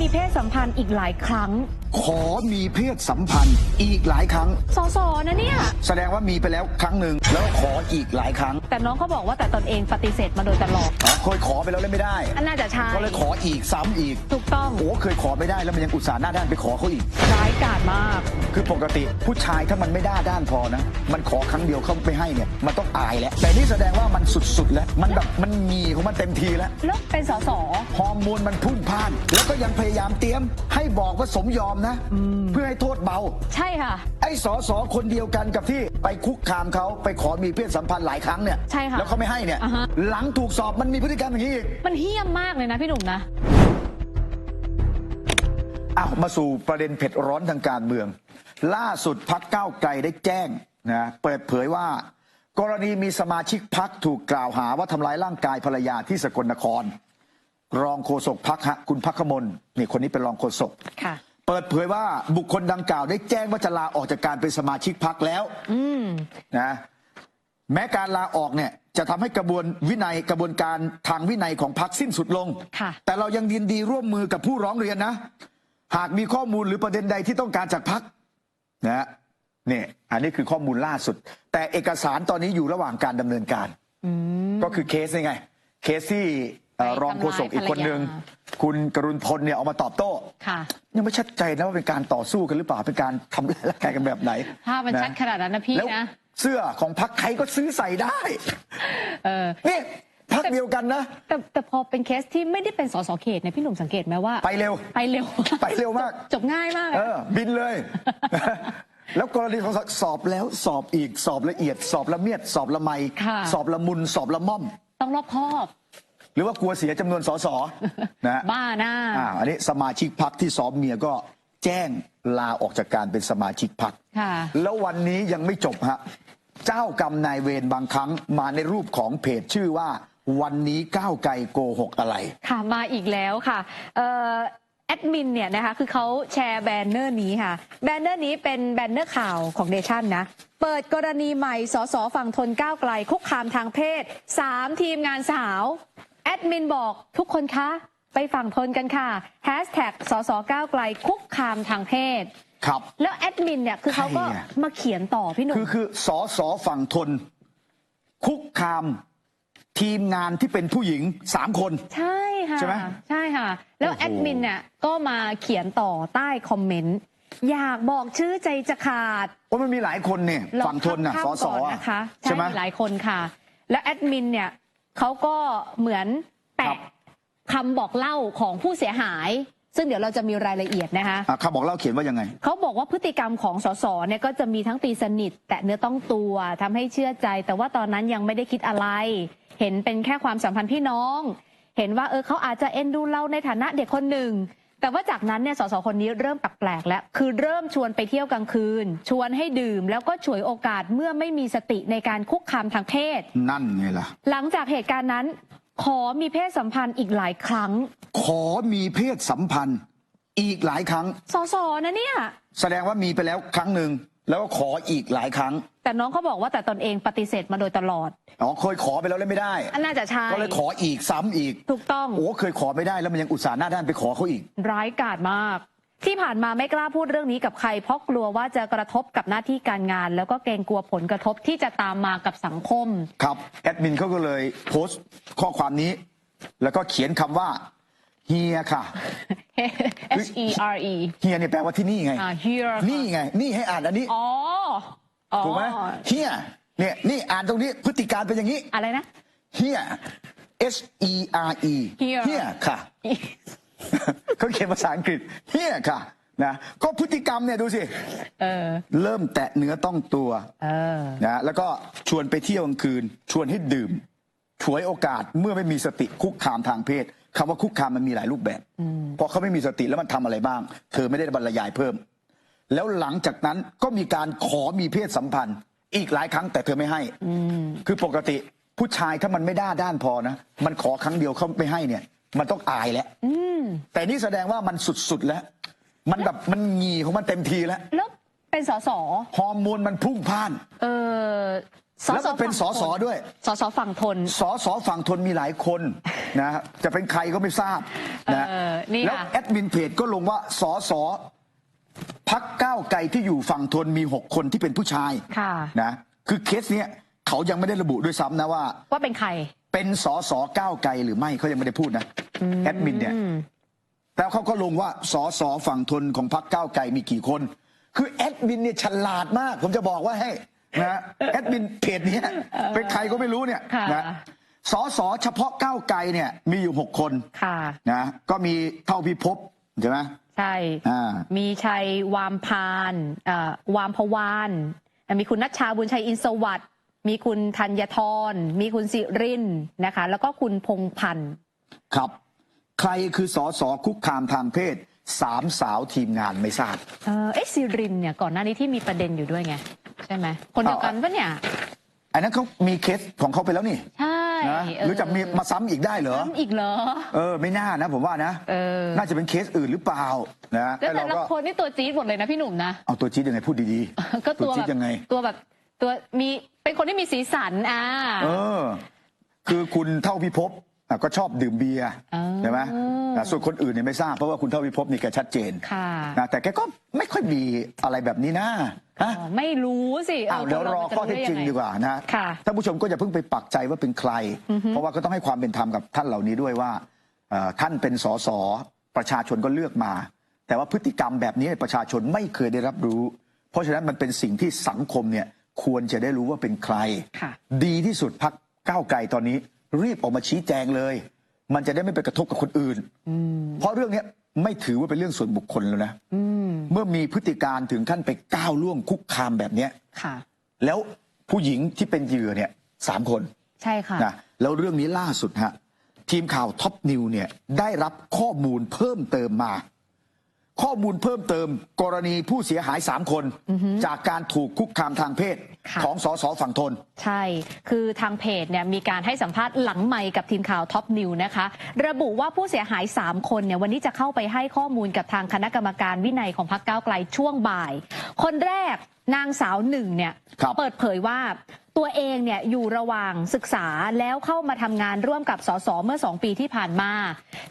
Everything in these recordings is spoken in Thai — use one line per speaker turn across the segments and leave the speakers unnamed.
มีเพศสัมพันธ์อีกหลายครั้ง
ขอมีเพศสัมพันธ์อีกหลายครั้ง
สอสอนะเนี่ย
แสดงว่ามีไปแล้วครั้งหนึ่งแล้วขออีกหลายครั้ง
แต่น้องเขาบอกว่าแต่ตนเองปฏิเสธมาโดยตลอด
อ๋อเคยขอไปแล้วแล้วไม่ได้
อันน่าจะใช่
ก็เลยขออีกซ้ำอีก
ถูกต้อง
โอ้เคยขอไม่ได้แล้วมันยังอุตส่าห์หน้าด้านไปขอเขาอีก
ร้ายกาจมาก
คือปกติผู้ชายถ้ามันไม่ด้าด้านพอนะ มันขอครั้งเดียวเขาไปให้เนี่ยมันต้องอายแล้วแต่นี่แสดงว่ามันสุดๆแล้วมันแบบมันมีของมันเต็มทีแล้ว
แล้วเป็นสอสอ
ฮอร์โมนมันพุ่งพล่าน แล้วก็ยังพยายามเตรียมให้บอกว่าสมยอมนะ เพื่อให้โทษเบา
ใช่ค่ะ
ไอ้สอสอคนเดียวกันกับที่ไปคุกคามเขาไปขอมีเพศสัมพันธ์หลายครั้งเนี่ย
ใช่ค่ะ
แล้วเขาไม่ให้เนี่ย
อ่าฮะ
หลังถูกสอบมันมีพฤติกรรมอย่างนี้อีก
มันเฮี้ยมมากเลยนะพี่หนุ่มนะ
อ้าวมาสู่ประเด็นเผ็ดร้อนทางการเมือง ล่าสุดพักก้าวไกลได้แจ้งนะเปิดเผยว่า กรณีมีสมาชิกพักถูกกล่าวหาว่าทำร้ายร่างกายภรรยาที่สกลนคร รองโฆษกพักฮะคุณพักขมลนี่คนนี้เป็นรองโฆษก
ค่ะ
เปิดเผยว่าบุคคลดังกล่าวได้แจ้งว่าจะลาออกจากการเป็นสมาชิกพักแล้ว
อืม
นะแม้การลาออกเนี่ยจะทำให้กระบวนวินัยกระบวนการทางวินัยของพักสิ้นสุดลง
ค่ะ
แต่เรายังยินดีร่วมมือกับผู้ร้องเรียนนะ หากมีข้อมูลหรือประเด็นใดที่ต้องการจากพักนะฮะเนี่ยอันนี้คือข้อมูลล่าสุด แต่เอกสารตอนนี้อยู่ระหว่างการดำเนินการ
อืม
ก็คือเคสนี่ไง เคสที่เอ่อ
ไป
รองโฆษกอีกคนหนึ่ง
ทำร้ายภรรย
คุณกรุณพลเนี่ยออกมาตอบโต้
ค่ะ
ยังไม่ชัดใจนะว่าเป็นการต่อสู้กันหรือเปล่าเป็นการทำร้ายร่างกายกันแบบไหน
ภาพมันชัดขนาดนั้นนะพี่
แล้ว
นะ
เสื้อของพักใครก็ซื้อใส่ได้
เออ
นี่พักเดียวกันนะ
แต่แต่พอเป็นเคสที่ไม่ได้เป็นสสเขตเนี่ยพี่หนุ่มสังเกตไหมว่า
ไปเร็ว
ไปเร็ว
ไปเร็วมาก
จบง่ายมาก
เออ บินเลย แล้วกรณีของสอบแล้วสอบอีกสอบละเอียด สอบละเมียด สอบละไม
ค่ะ
สอบละมุนสอบละม่อม
ต้องรอบคอบ
หรือว่ากลัวเสียจำนวนสสนะฮะ
บ้าหน้า
อ่าอันนี้สมาชิกพักที่ซ้อมเมียก็แจ้งลาออกจากการเป็นสมาชิกพัก
ค่ะ
แล้ววันนี้ยังไม่จบฮะ เจ้ากรรมนายเวรบางครั้งมาในรูปของเพจชื่อว่า วันนี้ก้าวไกลโกหกอะไร
ค่ะมาอีกแล้วค่ะเอ่อแอดมินเนี่ยนะคะคือเขาแชร์แบนเนอร์นี้ค่ะ แบนเนอร์นี้เป็นแบนเนอร์ข่าวของเดชั่นนะ เปิดกรณีใหม่สสฝั่งทนก้าวไกลคุกคามทางเพศ 3 ทีมงานสาว แอดมินบอกทุกคนคะ ไปฝั่งทนกันค่ะแฮชแท็กสสก้าวไกลคุกคามทางเพศ
ครับ
แล้วแอดมินเนี่ยคือเขาก็
ใครอะ
มาเขียนต่อพี่หนุ่
คื
ม
อคือสอสอฝั่งทน คุกคาม ทีมงานที่เป็นผู้หญิงสามคน
ใช่ค่ะ
ใช่ไหม
ใช่ค่ะ แล้ว
โอ้โห
แอดมินเนี่ยก็มาเขียนต่อใต้คอมเมนต์อยากบอกชื่อใจจะขาด
โอ้มันมีหลายคนเนี่ย
ลอ
ฝั่งทนน่ะ
ข้าม
สอ
ๆ
ส
ก่
อนอะ
นะคะ
ใช่ไหม
หลายคนค่ะ แล้วแอดมินเนี่ย เขาก็เหมือน
ครั
แปะ
บ
คำบอกเล่าของผู้เสียหาย ซึ่งเดี๋ยวเราจะมีรายละเอียดนะคะ
อะคำบอกเล่าเขียนว่ายังไง
เขาบอกว่าพฤติกรรมของสสเนี่ยก็จะมีทั้งตีสนิท แตะเนื้อต้องตัวทำให้เชื่อใจ แต่ว่าตอนนั้นยังไม่ได้คิดอะไร เห็นเป็นแค่ความสัมพันธ์พี่น้อง เห็นว่าเออเขาอาจจะเอ็นดูเราในฐานะเด็กคนหนึ่ง แต่ว่าจากนั้นเนี่ยสสคนนี้เริ่มแปลกๆแล้ว คือเริ่มชวนไปเที่ยวกลางคืน ชวนให้ดื่ม แล้วก็ฉวยโอกาสเมื่อไม่มีสติในการคุกคามทางเพศ
นั่นไงล่ะ
หลังจากเหตุการณ์นั้น ขอมีเพศสัมพันธ์อีกหลายครั้ง
ขอมีเพศสัมพันธ์อีกหลายครั้ง
สสนะเนี่ย
แสดงว่ามีไปแล้วครั้งหนึ่งแล้วก็ขออีกหลายครั้ง
แต่น้องเขาบอกว่าแต่ตนเองปฏิเสธมาโดยตลอด
อ๋อเคยขอไปแล้วแล้วไม่ได้
อันน่าจะใช่
ก็เลยขออีกซ้ำอีก
ถูกต้อง
โอ้เคยขอไม่ได้แล้วมันยังอุตส่าห์หน้าด้านไปขอเขาอีก
ร้ายกาจมาก ที่ผ่านมาไม่กล้าพูดเรื่องนี้กับใคร เพราะกลัวว่าจะกระทบกับหน้าที่การงาน แล้วก็เกรงกลัวผลกระทบที่จะตามมากับสังคม
ครับ แอดมินเขาก็เลยโพสต์ข้อความนี้ แล้วก็เขียนคำว่าเฮียค่ะ
H E R E
เฮียเนี่ยแปลว่าที่นี่ไง
อ่า here
นี่ไง นี่ให้อ่านอันนี้
อ๋ออ๋อ
ถูกไหมเฮียเนี่ยนี่อ่านตรงนี้พฤติการเป็นอย่างนี้
อะไรนะ
เฮีย H E R E
Here
เฮียค่ะเขาเขียนภาษาอังกฤษเฮียค่ะนะก็พฤติกรรมเนี่ยดูสิ
เออ
เริ่มแตะเนื้อต้องตัว
เออ
นะแล้วก็ชวนไปเที่ยวกลางคืน ชวนให้ดื่มฉวยโอกาสเมื่อไม่มีสติคุกคามทางเพศคำว่าคุกคามมันมีหลายรูปแบบเพราะเขาไม่มีสติแล้วมันทำอะไรบ้าง เธอไม่ได้บรรยายเพิ่ม แล้วหลังจากนั้นก็มีการขอมีเพศสัมพันธ์ อีกหลายครั้งแต่เธอไม่ให้คือปกติผู้ชายถ้ามันไม่ด้าด้านพอนะ มันขอครั้งเดียวเขาไม่ให้เนี่ย มันต้องอายแล้วแต่นี่แสดงว่ามันสุดๆแล้ว มันแบบมันงีของมันเต็มทีแล้ว
แล้วเป็นสส
ฮอร์โมนมันพุ่งพล่าน
เออส
แล้วก็เป็นส
ฝั่ง
ส
ทน
ด้วย
สสฝั่งทน
สสฝั่งทนมีหลายคนนะจะเป็นใครก็ไม่ทราบนะ
เออนี่
แล้ว
ค่ะ
แอดมินเพจก็ลงว่าสส พักก้าวไกลที่อยู่ฝั่งทนมีหกคนที่เป็นผู้ชาย
ค่ะ
นะคือเคสเนี้ยเขายังไม่ได้ระบุด้วยซ้ำนะว่า
ว่าเป็นใคร
เป็นสสก้าวไกลหรือไม่เขายังไม่ได้พูดนะแอดมินเนี่ย
อืม
แต่เขาก็ลงว่าสสฝั่งทนของพักก้าวไกลมีกี่คน คือแอดมินเนี่ยฉลาดมาก ผมจะบอกว่าให้นะแอดมินเพจเนี้ยเป็นใครก็ไม่รู้เนี่ย
ค่ะ
นะสสเฉพาะก้าวไกลเนี่ยมีอยู่หกคน
ค่ะ
นะก็มีเท่าพิภพใช่ไหม
ใช่
อ่า
มีชัยวามพานเอ่อวามพวาน มีคุณนัชชาบุญชัยอินทร์สวัสดิ์มีคุณธัญทร มีคุณสิรินนะคะ แล้วก็คุณพงพันธ์
ครับ ใครคือสสคุกคามทางเพศสามสาวทีมงานไม่ทราบ
เออเอ๊ะสิรินเนี่ยก่อนหน้านี้ที่มีประเด็นอยู่ด้วยไง ใช่ไหมคนเดียวกันปะเนี่ย
อันนั้นเขามีเคสของเขาไปแล้วนี่
ใช่
นะหรือจะมีมาซ้ำอีกได้เหรอ
ซ้ำอีกเหรอ
เออไม่น่านะผมว่านะ
เออ
น่าจะเป็นเคสอื่นหรือเปล่านะ
แล้วแต่
เรา
ละ
ก็
คนนี่ตัวจี๊ดหมดเลยนะพี่หนุ่มนะ
เอาตัวจี๊ดยังไงพูดดี
ก็
ๆ
ตัว
จี๊
แบ
ด
บ
ยังไง
ตัวแบบตัวมีเป็นคนที่มีสีสันอ่า
เออ คือคุณเท่าพิภพ อะก็ชอบดื่มเบียร์
อ่า
ใช่ไหมอะส่วนคนอื่นเนี่ยไม่ทราบเพราะว่าคุณเท่าพิภพนี่แกชัดเจน
ค่ะ
นะแต่แกก็ไม่ค่อยมีอะไรแบบนี้นะฮะ
อ๋อไม่รู้สิ
อ้าวเดี๋ยวรอข้อเท็จจริงดีกว่านะ
ค่ะ
ท่านผู้ชมก็อย่าเพิ่งไปปักใจว่าเป็นใคร เพราะว่าก็ต้องให้ความเป็นธรรมกับท่านเหล่านี้ด้วยว่าเอ่อท่านเป็นสสประชาชนก็เลือกมา แต่ว่าพฤติกรรมแบบนี้ประชาชนไม่เคยได้รับรู้ เพราะฉะนั้นมันเป็นสิ่งที่สังคมเนี่ยควรจะได้รู้ว่าเป็นใคร
ค่ะ
ดีที่สุดพักก้าวไกลตอนนี้ รีบออกมาชี้แจงเลย มันจะได้ไม่ไปกระทบกับคนอื่น เพราะเรื่องเนี้ยไม่ถือว่าเป็นเรื่องส่วนบุคคลแล้วนะ
อืม
เมื่อมีพฤติการถึงขั้นไปก้าวล่วงคุกคามแบบเนี้ย
ค่ะ
แล้วผู้หญิงที่เป็นเหยื่อเนี่ยสามคน
ใช่ค่ะ
นะแล้วเรื่องนี้ล่าสุดฮะทีมข่าวท็อปนิวเนี่ยได้รับข้อมูลเพิ่มเติมมา ข้อมูลเพิ่มเติมกรณีผู้เสียหายสามคน จากการถูกคุกคามทางเพศ
ค่ะ
ของสสฝั่งทน
ใช่ คือทางเพจเนี่ยมีการให้สัมภาษณ์หลังไมค์กับทีมข่าวท็อปนิวนะคะ ระบุว่าผู้เสียหาย 3 คนเนี่ยวันนี้จะเข้าไปให้ข้อมูลกับทางคณะกรรมการวินัยของพรรคก้าวไกลช่วงบ่าย คนแรกนางสาวหนึ่งเนี่ย
ครับ
เปิดเผยว่าตัวเองเนี่ยอยู่ระหว่างศึกษาแล้วเข้ามาทำงานร่วมกับสสเมื่อ2ปีที่ผ่านมา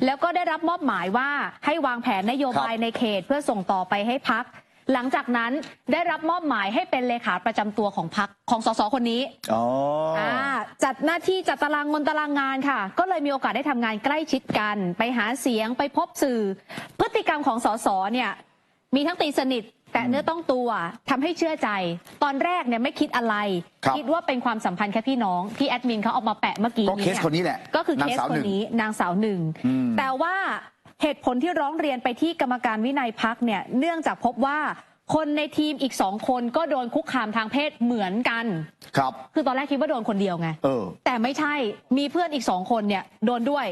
แล้วก็ได้รับมอบหมายว่าให้วางแผนนโยบายในเขตเพื่อส่งต่อไปให้พัก หลังจากนั้นได้รับมอบหมายให้เป็นเลขาประจำตัวของพักของสสคนนี้
อ๋ออ
อ่าจัดหน้าที่จัดตารางงนตารางงานค่ะ ก็เลยมีโอกาสได้ทำงานใกล้ชิดกัน ไปหาเสียงไปพบสื่อ พฤติกรรมของสสเนี่ย มีทั้งตีสนิทแต่เนื้อต้องตัวทำให้เชื่อใจ ตอนแรกเนี่ยไม่คิดอะไร
ครับ
ดว่าเป็นความสัมพันธ์แค่พี่น้องที่แอดมินเขาเอามาแปะเมื่อกี้
ก็เคส
ย
คนนี้แหละ
ก็คือเค
นาง
ส
สาว
ค
ห
น
นึ่ง
นี้นางสาวหนึ่ง
อืม
แต่ว่าเหตุผลที่ร้องเรียนไปที่กรรมการวินัยพักเนี่ยเนื่องจากพบว่าคนในทีมอีกสองคนก็โดนคุกคามทางเพศเหมือนกัน
ครับ
คือตอนแรกคิดว่าโดนคนเดียวไง
เออ
แต่ไม่ใช่มีเพื่อนอีกสองคนเนี่ยโดนด้วย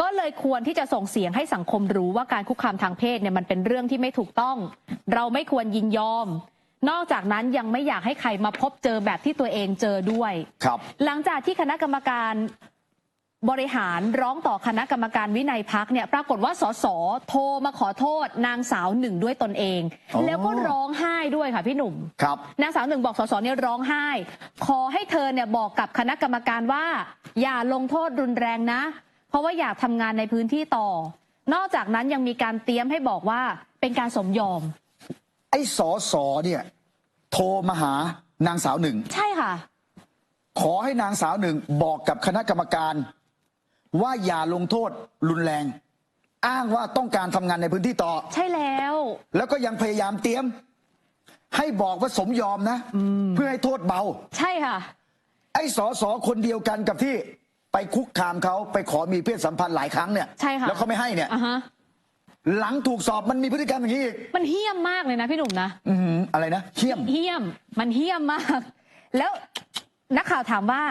ก็เลยควรที่จะส่งเสียงให้สังคมรู้ว่าการคุกคามทางเพศเนี่ยมันเป็นเรื่องที่ไม่ถูกต้อง เราไม่ควรยินยอม นอกจากนั้นยังไม่อยากให้ใครมาพบเจอแบบที่ตัวเองเจอด้วย
ครับ
หลังจากที่คณะกรรมการบริหารร้องต่อคณะกรรมการวินัยพักเนี่ยปรากฏว่าสสโทรมาขอโทษ นางสาวหนึ่งด้วยตนเอง
อ๋อ
แล้วก็ร้องไห้ด้วยค่ะพี่หนุ่ม
ครับ
นางสาวหนึ่งบอกสสเนี่ยร้องไห้ ขอให้เธอเนี่ยบอกกับคณะกรรมการว่า อย่าลงโทษรุนแรงนะ เพราะว่าอยากทำงานในพื้นที่ต่อ นอกจากนั้นยังมีการเตรียมให้บอกว่าเป็นการสมยอม
ไอ้สอสอเนี่ย โทรมาหานางสาวหนึ่ง
ใช่ค่ะ
ขอให้นางสาวหนึ่งบอกกับคณะกรรมการ ว่าอย่าลงโทษรุนแรง อ้างว่าต้องการทำงานในพื้นที่ต่อ
ใช่แล้ว
แล้วก็ยังพยายามเตรียม ให้บอกว่าสมยอมนะ เพื่อให้โทษเบา
ใช่ค่ะ
ไอ้สอสอคนเดียวกันกับที่ ไปคุกคามเขาไปขอมีเพศสัมพันธ์หลายครั้งเนี่ย
ใช่ค่ะ
แล้วเขาไม่ให้เนี่ย
อะฮะ
หลังถูกสอบมันมีพฤติกรรมอย่างนี้อีก
มันเฮี้ยมมากเลยนะพี่หนุ่มนะ
อื้อหืออะไรนะเขี้ยม
เฮี้ยมมันเฮี้ยมมาก แล้วนักข่าวถามว่า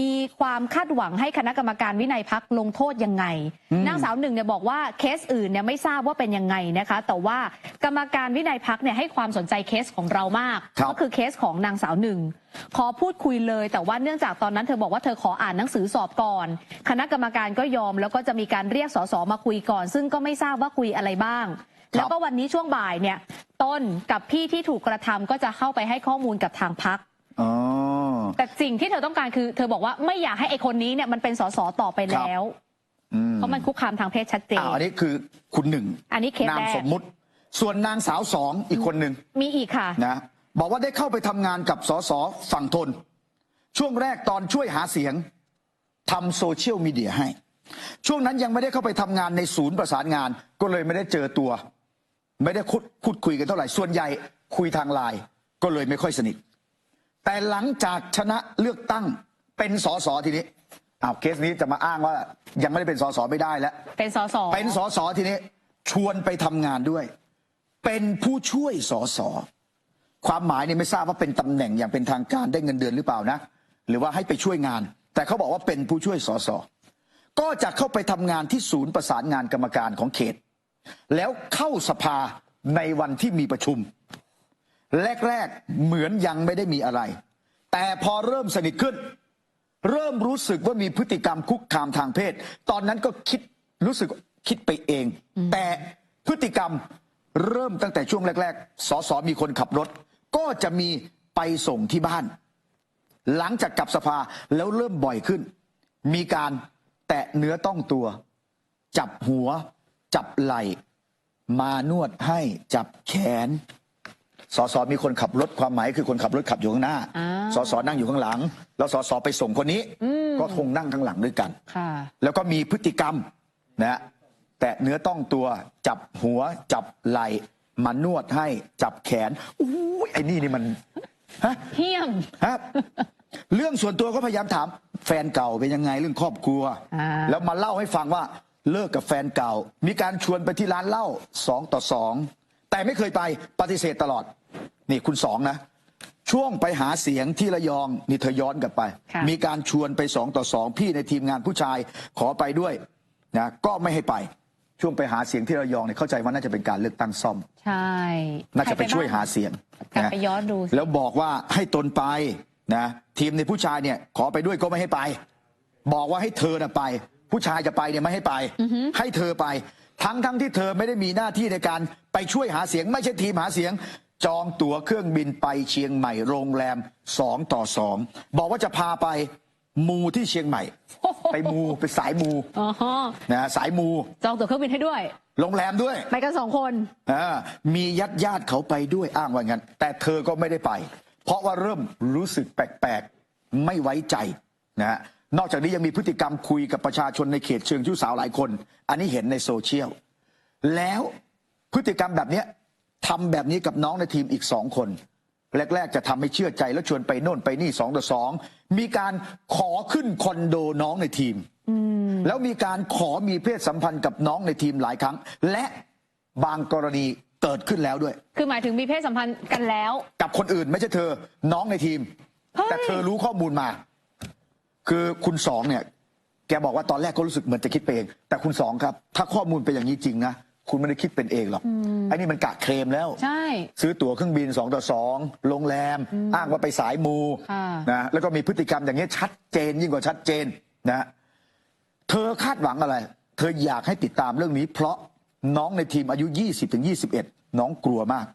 มีความคาดหวังให้คณะกรรมการวินัยพักลงโทษยังไง
อืม
นางสาวหนึ่งเนี่ยบอกว่าเคสอื่นเนี่ยไม่ทราบว่าเป็นยังไงนะคะ แต่ว่ากรรมการวินัยพักเนี่ยให้ความสนใจเคสของเรามาก
ครับ
ก็คือเคสของนางสาวหนึ่งขอพูดคุยเลยแต่ว่าเนื่องจากตอนนั้นเธอบอกว่าเธอขออ่านหนังสือสอบก่อน คณะกรรมการก็ยอม แล้วก็จะมีการเรียกสสมาคุยก่อน ซึ่งก็ไม่ทราบว่าคุยอะไรบ้าง แล้วก็วันนี้ช่วงบ่ายเนี่ย ต้นกับพี่ที่ถูกกระทำก็จะเข้าไปให้ข้อมูลกับทางพัก
อ๋อ
แต่สิ่งที่เธอต้องการคือ เธอบอกว่าไม่อยากให้ไอคนนี้เนี่ยมันเป็นสสต่อไปแล้ว
อืม
เพราะมันคุกคามทางเพศชัดเจน
อ้าวอันนี้คือคุณหนึ่ง
อันนี้เคส
นาม
แรก
สมมุติ ส่วนนางสาวสองอีกคนหนึ่ง
มีอีกค่ะ
นะบอกว่าได้เข้าไปทำงานกับสสฝั่งทน ช่วงแรกตอนช่วยหาเสียงทำโซเชียลมีเดียให้ ช่วงนั้นยังไม่ได้เข้าไปทำงานในศูนย์ประสานงาน ก็เลยไม่ได้เจอตัว ไม่ได้คุดพูดคุยกันเท่าไหร่ ส่วนใหญ่คุยทางไลน์ก็เลยไม่ค่อยสนิท แต่หลังจากชนะเลือกตั้งเป็นสสทีนี้อ้าวเคสนี้จะมาอ้างว่ายังไม่ได้เป็นสสไม่ได้แล้ว
เป็นสส
เป็นสสทีนี้ชวนไปทำงานด้วย เป็นผู้ช่วยสสความหมายเนี่ยไม่ทราบว่าเป็นตำแหน่งอย่างเป็นทางการได้เงินเดือนหรือเปล่านะ หรือว่าให้ไปช่วยงาน แต่เขาบอกว่าเป็นผู้ช่วยสสก็จะเข้าไปทำงานที่ศูนย์ประสานงานกรรมการของเขต แล้วเข้าสภาในวันที่มีประชุม แรกๆเหมือนยังไม่ได้มีอะไร แต่พอเริ่มสนิทขึ้น เริ่มรู้สึกว่ามีพฤติกรรมคุกคามทางเพศ ตอนนั้นก็คิดรู้สึกคิดไปเอง แต่พฤติกรรมเริ่มตั้งแต่ช่วงแรก ๆสสมีคนขับรถ ก็จะมีไปส่งที่บ้าน หลังจากกลับสภาแล้วเริ่มบ่อยขึ้น มีการแตะเนื้อต้องตัว จับหัว จับไหล่ มานวดให้จับแขน สสมีคนขับรถความหมายคือคนขับรถขับอยู่ข้างหน้า
อ่า
สสนั่งอยู่ข้างหลัง แล้วสสไปส่งคนนี้ ก็คงนั่งข้างหลังด้วยกัน
ค่ะ
แล้วก็มีพฤติกรรมนะฮะแตะเนื้อต้องตัวจับหัวจับไหล่มานวดให้จับแขนอู้ยไอ้นี่นี่มันฮะ
เฮี้ยม
ฮะเรื่องส่วนตัวก็พยายามถาม แฟนเก่าเป็นยังไงเรื่องครอบครัว
อ่า
แล้วมาเล่าให้ฟังว่าเลิกกับแฟนเก่า มีการชวนไปที่ร้านเหล้าสองต่อสอง แต่ไม่เคยไปปฏิเสธตลอด นี่คุณสองนะ ช่วงไปหาเสียงที่ระยองนี่เธอย้อนกลับไป
ค่ะ
มีการชวนไปสองต่อสองพี่ในทีมงานผู้ชายขอไปด้วยนะก็ไม่ให้ไปช่วงไปหาเสียงที่ระยองเนี่ยเข้าใจว่าน่าจะเป็นการเลือกตั้งซ่อม
ใช่
น่าจะไปช่วยหาเสียง
กลับ
นะ
ไปย้อนดูสิ
แล้วบอกว่าให้ตนไปนะทีมในผู้ชายเนี่ยขอไปด้วยก็ไม่ให้ไป บอกว่าให้เธอน่ะไป ผู้ชายจะไปเนี่ยไม่ให้ไป ให้เธอไป ทั้งทั้งที่เธอไม่ได้มีหน้าที่ในการไปช่วยหาเสียง ไม่ใช่ทีมหาเสียง จองตั๋วเครื่องบินไปเชียงใหม่โรงแรมสองต่อสองบอกว่าจะพาไปมูที่เชียงใหม่ ไปมูไปสายมู
อ๋อฮะ
นะสายมู
จองตั๋วเครื่องบินให้ด้วย
โรงแรมด้วย
ไปกันสองคน
อ่ามีญาติญาติๆเขาไปด้วยอ้างว่างั้น แต่เธอก็ไม่ได้ไป เพราะว่าเริ่มรู้สึกแปลกๆ ไม่ไว้ใจนะฮะ นอกจากนี้ยังมีพฤติกรรมคุยกับประชาชนในเขตเชิงชู้สาวหลายคน อันนี้เห็นในโซเชียล แล้วพฤติกรรมแบบเนี้ยทำแบบนี้กับน้องในทีมอีกสองคน แรก ๆ จะทำให้เชื่อใจแล้วชวนไปโน่นไปนี่สองต่อสองมีการขอขึ้นคอนโดน้องในทีมแล้วมีการขอมีเพศสัมพันธ์กับน้องในทีมหลายครั้ง และบางกรณีเกิดขึ้นแล้วด้วย
คือหมายถึงมีเพศสัมพันธ์กันแล้ว
กับคนอื่นไม่ใช่เธอ น้องในทีม
เฮ้ย
แต่เธอรู้ข้อมูลมา คือคุณสองเนี่ย แกบอกว่าตอนแรกก็รู้สึกเหมือนจะคิดไปเอง แต่คุณสองครับ ถ้าข้อมูลเป็นอย่างนี้จริงนะ คุณไม่ได้คิดเป็นเองหรอกไอ้นี่มันกะเคลมแล้ว
ใช่
ซื้อตั๋วเครื่องบินสองต่อสองโรงแรม อ้างว่าไปสายมู
ค่ะ
นะแล้วก็มีพฤติกรรมอย่างนี้ยชัดเจนยิ่งกว่าชัดเจนนะเธอคาดหวังอะไร เธออยากให้ติดตามเรื่องนี้ เพราะน้องในทีมอายุ 20ถึง21 น้องกลัวมาก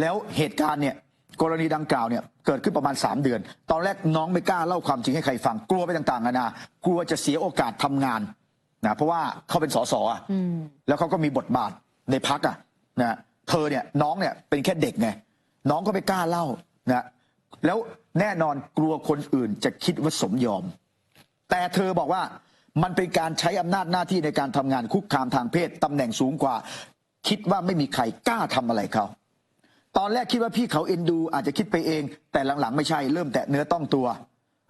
แล้วเหตุการณ์เนี่ย กรณีดังกล่าวเนี่ยเกิดขึ้นประมาณ 3 เดือน ตอนแรกน้องไม่กล้าเล่าความจริงให้ใครฟังกลัวไปต่างๆนานากลัวจะเสียโอกาสทำงานนะเพราะว่าเขาเป็นสสอะแล้วเขาก็มีบทบาทในพักอะนะเธอเนี่ยน้องเนี่ยเป็นแค่เด็กไงน้องก็ไม่กล้าเล่านะแล้วแน่นอนกลัวคนอื่นจะคิดว่าสมยอม แต่เธอบอกว่ามันเป็นการใช้อำนาจหน้าที่ในการทำงานคุกคามทางเพศตำแหน่งสูงกว่า คิดว่าไม่มีใครกล้าทำอะไรเขา ตอนแรกคิดว่าพี่เขาเอ็นดู อาจจะคิดไปเอง แต่หลังๆ ไม่ใช่เริ่มแตะเนื้อต้องตัว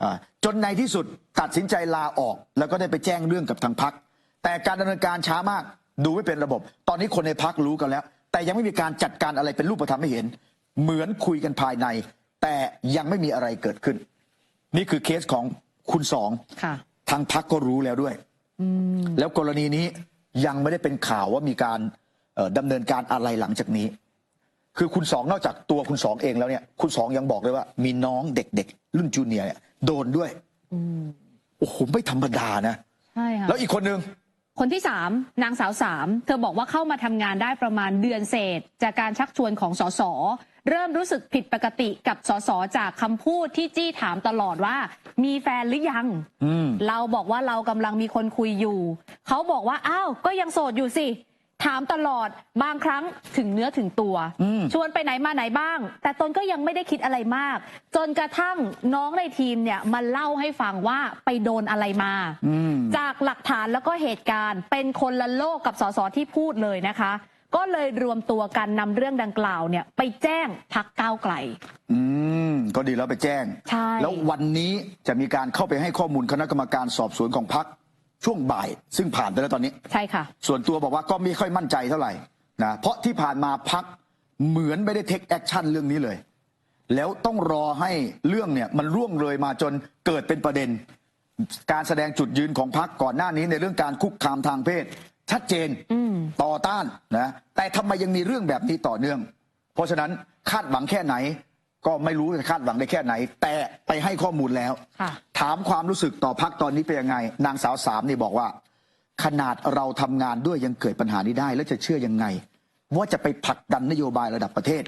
อ่าจนในที่สุดตัดสินใจลาออก แล้วก็ได้ไปแจ้งเรื่องกับทางพัก แต่การดำเนินการช้ามากดูไม่เป็นระบบ ตอนนี้คนในพักรู้กันแล้ว แต่ยังไม่มีการจัดการอะไรเป็นรูปธรรมให้เห็น เหมือนคุยกันภายใน แต่ยังไม่มีอะไรเกิดขึ้น นี่คือเคสของคุณสอง
ค่ะ
ทางพักก็รู้แล้วด้วยแล้วกรณีนี้ยังไม่ได้เป็นข่าวว่ามีการเอ่อดำเนินการอะไรหลังจากนี้ คือคุณสองนอกจากตัวคุณสองเองแล้วเนี่ย คุณสองยังบอกเลยว่า มีน้องเด็กๆ รุ่นจูเนียร์เนี่ยโดนด้วยโอ้โหไม่ธรรมดานะ
ใช่ค่ะ
แล้วอีกคนนึง
คนที่สามนางสาวสามเธอบอกว่าเข้ามาทำงานได้ประมาณเดือนเศษ จากการชักชวนของสสเริ่มรู้สึกผิดปกติกับสสจากคำพูดที่จี้ถามตลอดว่า มีแฟนหรือยัง
อืม
เราบอกว่าเรากำลังมีคนคุยอยู่ เขาบอกว่าอ้าวก็ยังโสดอยู่สิ ถามตลอดบางครั้งถึงเนื้อถึงตัว
อืม
ชวนไปไหนมาไหนบ้าง แต่ตนก็ยังไม่ได้คิดอะไรมาก จนกระทั่งน้องในทีมเนี่ยมาเล่าให้ฟังว่าไปโดนอะไรมา
อืม
จากหลักฐานแล้วก็เหตุการณ์ เป็นคนละโลกกับสสที่พูดเลยนะคะ ก็เลยรวมตัวกันนำเรื่องดังกล่าวเนี่ย ไปแจ้งพักก้าวไกล
อืมก็ดีแล้วไปแจ้ง
ใช่
แล้ววันนี้จะมีการเข้าไปให้ข้อมูลคณะกรรมการสอบสวนของพัก ช่วงบ่าย ซึ่งผ่านไปแล้วตอนนี้
ใช่ค่ะ
ส่วนตัวบอกว่าก็ไม่ค่อยมั่นใจเท่าไหร่นะเพราะที่ผ่านมาพักเหมือนไม่ได้เทคแอคชั่นเรื่องนี้เลย แล้วต้องรอให้เรื่องเนี่ยมันร่วงเลยมาจนเกิดเป็นประเด็น การแสดงจุดยืนของพักก่อนหน้านี้ในเรื่องการคุกคามทางเพศ ชัดเจน
อืม
ต่อต้านนะแต่ทำไมยังมีเรื่องแบบนี้ต่อเนื่อง เพราะฉะนั้นคาดหวังแค่ไหน ก็ไม่รู้จะคาดหวังได้แค่ไหน แต่ไปให้ข้อมูลแล้ว
ค่ะ
ถามความรู้สึกต่อพักตอนนี้เป็นยังไง นางสาวสามนี่บอกว่า ขนาดเราทำงานด้วยยังเกิดปัญหานี้ได้ แล้วจะเชื่อยังไง ว่าจะไปผลักดันนโยบายระดับประเทศ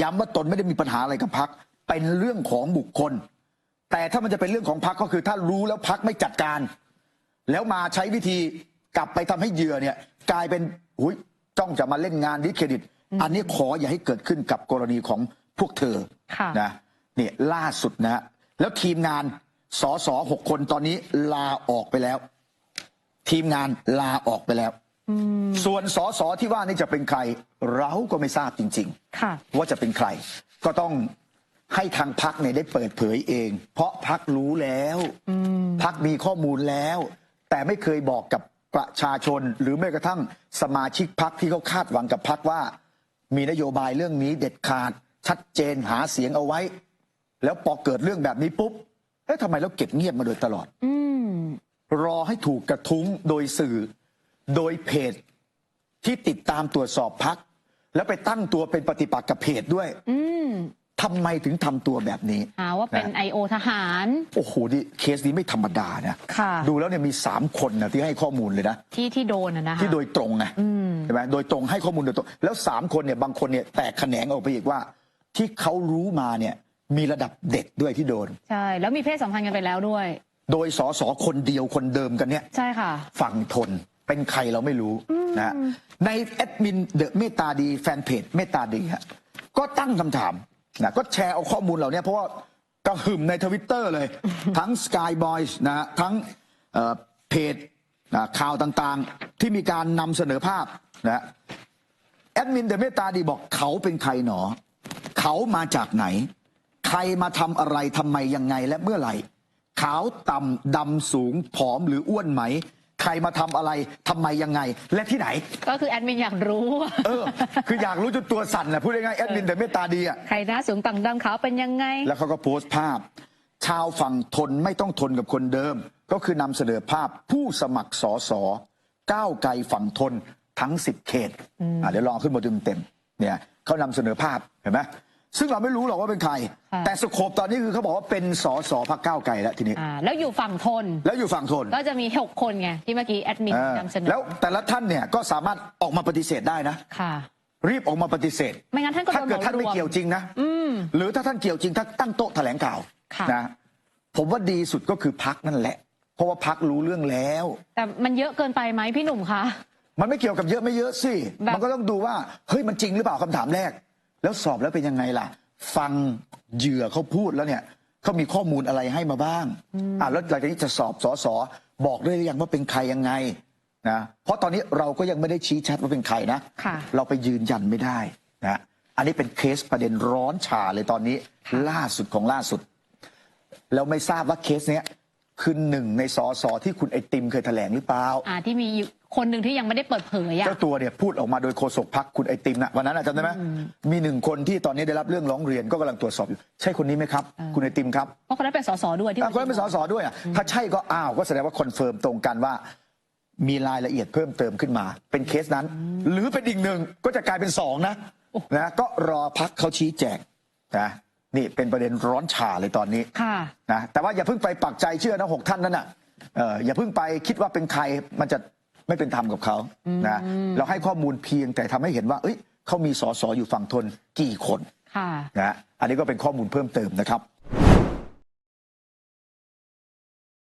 ย้ำว่าตนไม่ได้มีปัญหาอะไรกับพักเป็นเรื่องของบุคคล แต่ถ้ามันจะเป็นเรื่องของพักก็คือ ถ้ารู้แล้วพักไม่จัดการ แล้วมาใช้วิธีกลับไปทำให้เหยื่อเนี่ย กลายเป็นหุยจ้องจะมาเล่นงานดิสเครดิต อันนี้ขออย่าให้เกิดขึ้นกับกรณีของ พวกเธอ
ค่ะ
นะเนี่ยล่าสุดนะฮะแล้วทีมงานสอสอหกคนตอนนี้ลาออกไปแล้ว ทีมงานลาออกไปแล้วส่วนสอสอที่ว่านี่จะเป็นใคร เราก็ไม่ทราบจริงๆ
ค่ะ
ว่าจะเป็นใคร ก็ต้องให้ทางพักเนี่ยได้เปิดเผยเอง เพราะพักรู้แล้วพักมีข้อมูลแล้ว แต่ไม่เคยบอกกับประชาชน หรือแม้กระทั่งสมาชิกพักที่เขาคาดหวังกับพักว่า มีนโยบายเรื่องนี้เด็ดขาด ชัดเจนหาเสียงเอาไว้ แล้วพอเกิดเรื่องแบบนี้ปุ๊บเอ๊ะทำไมเราเก็บเงียบมาโดยตลอด
อืม
รอให้ถูกกระทุ้งโดยสื่อ โดยเพจที่ติดตามตรวจสอบพัก แล้วไปตั้งตัวเป็นปฏิปักษ์กับเพจด้วย
อืม
ทำไมถึงทำตัวแบบนี้
หาว่าเป็น
นะ
ไอโอทหาร
โอ้โหนี่เคสนี้ไม่ธรรมดานะ
ค่ะ
ดูแล้วเนี่ยมีสามคนนะที่ให้ข้อมูลเลยนะ
ที่ที่โดนอะนะคะ
ที่โดยตรงไง
อืม
ใช่ไหมโดยตรงให้ข้อมูลโดยตรง แล้วสามคนเนี่ยบางคนเนี่ยแตกแขนงออกไปอีกว่า ที่เขารู้มาเนี่ยมีระดับเด็กด้วยที่โดน
ใช่ แล้วมีเพศสัมพันธ์กันไปแล้วด้วย
โดยสอสอคนเดียวคนเดิมกันเนี่ย
ใช่ค่ะ
ฝั่งทนเป็นใครเราไม่รู้นะฮะในแอดมินเดอะเมตตาดีแฟนเพจเมตตาดีฮะก็ตั้งคำถามนะก็แชร์เอาข้อมูลเหล่านี้เพราะว่ากระหึ่มในทวิตเตอร์เลย ทั้ง Sky Boys นะฮะทั้งเอ่อเพจนะข่าวต่างๆ ที่มีการนำเสนอภาพนะฮะแอดมินเดอะเมตตาดีบอกเขาเป็นใครหนอ เขามาจากไหน ใครมาทำอะไรทำไมยังไงและเมื่อไหร่ ขาวต่ำดำสูงผอมหรืออ้วนไหม ใครมาทำอะไรทำไมยังไง และที่ไหน
ก็คือแอดมินอยากรู้
เออ คืออยากรู้จนตัวสั่นนะพูดง่ายๆแอดมินแต่เมตตาดีอะ
ใครหน้าสูงต่างดำขาวเป็นยังไง
แล้วเขาก็โพสต์ภาพ ชาวฝั่งทนไม่ต้องทนกับคนเดิม ก็คือนำเสนอภาพผู้สมัครสอสอก้าวไกลฝั่งทนทั้ง 10 เขตอะเดี๋ยวลองขึ้นมาเต็มๆ เนี่ยเขานำเสนอภาพเห็นไหมซึ่งเราไม่รู้หรอกว่าเป็นใคร
ค่ะ
แต่สโคปตอนนี้คือเขาบอกว่าเป็นสอสอพักก้าวไกลแล้วทีนี้
อ่าแล้วอยู่ฝั่งทน
แล้วอยู่ฝั่งทน
ก็จะมีหกคนไงที่เมื่อกี้แอดมิน
เออนำ
เสนอ
แล้วแต่ละท่านเนี่ยก็สามารถออกมาปฏิเสธได้นะ
ค่ะ
รีบออกมาปฏิเสธ
ไม่งั้นท่านก็โด
ถ้านเกิดท่านไม่
เหมารวม
เกี่ยวจริงนะ
อืม
หรือถ้าท่านเกี่ยวจริงถ้าตั้งโต๊ะแถลงข่าว
ค่ะ
นะผมว่าดีสุดก็คือพักนั่นแหละ เพราะว่าพักรู้เรื่องแล้ว
แต่มันเยอะเกินไปไหมพี่หนุ่มคะ
มันไม่เกี่ยวกับเยอะไม่เยอะสิ
แบบ
มันก็ต้องดูว่า เฮ้ยมันจริงหรือเปล่าคำถามแรก แล้วสอบแล้วเป็นยังไงล่ะ ฟังเหยื่อเขาพูดแล้วเนี่ยเขามีข้อมูลอะไรให้มาบ้างอ่าแล้วหลังจากนี้จะสอบสอสอบอกได้หรือยังว่าเป็นใครยังไงนะเพราะตอนนี้เราก็ยังไม่ได้ชี้ชัดว่าเป็นใครนะ
ค่ะ
เราไปยืนยันไม่ได้นะอันนี้เป็นเคสประเด็นร้อนฉาเลยตอนนี้
ค่ะ
ล่าสุดของล่าสุด แล้วไม่ทราบว่าเคสเนี้ยคือหนึ่งในสอสอที่คุณไอติมเคยแถลงหรือเปล่า
อ่าที่มีอยู่ คนหนึ่งที่ยังไม่ได้เปิดเผยอะ
เจ้าตัวเนี่ยพูดออกมาโดยโฆษกพักคุณไอติมนะวันนั้นนะจำได้ไหมมีหนึ่งคนที่ตอนนี้ได้รับเรื่องร้องเรียนก็กำลังตรวจสอบอยู่ใช่คนนี้ไหมครับ
เออ
คุณไอติมครับ
เพราะคนนั้นเป็นสสด้วยที่
อะคนนั้นเป็นสสด้วยอะถ้าใช่ก็อ้าวก็แสดงว่าคอนเฟิร์มตรงกันว่า มีรายละเอียดเพิ่มเติมขึ้นมา เป็นเคสนั้น หรือเป็นอีกหนึ่งก็จะกลายเป็นสองนะนะก็รอพักเขาชี้แจงนะนี่เป็นประเด็นร้อนฉาเลยตอนนี้
ค่ะ
นะแต่ว่าอย่าเพิ่งไปปักใจเชื่อนะหกท่านนั้นน่ะเอออย่าเพิ่งไปคิดว่าเป็นใครมันจะ ไม่เป็นธรรมกับเขานะเราให้ข้อมูลเพียงแต่ทำให้เห็นว่า เอ้ยเขามีสอสออยู่ฝั่งทนกี่คน
คะ
นะฮะอันนี้ก็เป็นข้อมูลเพิ่มเติมนะครับ